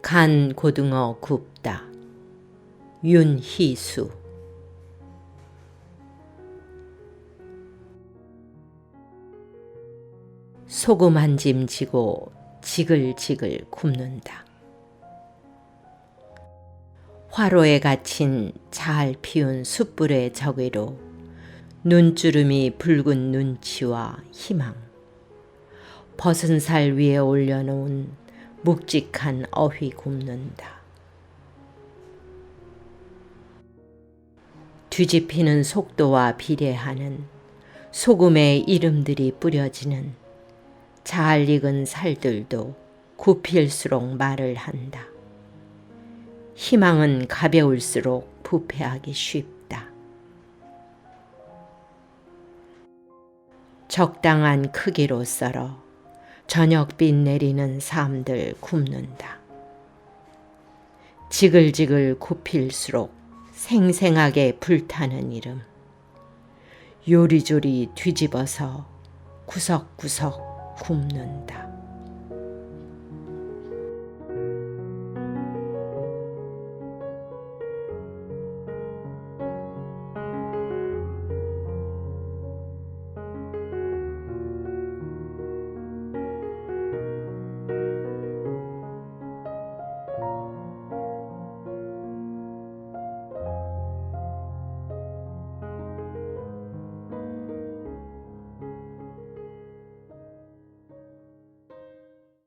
간 고등어 굽다. 윤희수 소금 한 짐 지고 지글지글 굽는다. 화로에 갇힌 잘 피운 숯불의 저괴로 눈주름이 붉은 눈치와 희망. 벗은 살 위에 올려놓은 묵직한 어휘 굽는다. 뒤집히는 속도와 비례하는 소금의 이름들이 뿌려지는 잘 익은 살들도 굽힐수록 말을 한다. 희망은 가벼울수록 부패하기 쉽다. 적당한 크기로 썰어 저녁빛 내리는 삶들 굽는다. 지글지글 굽힐수록 생생하게 불타는 이름. 요리조리 뒤집어서 구석구석 굽는다.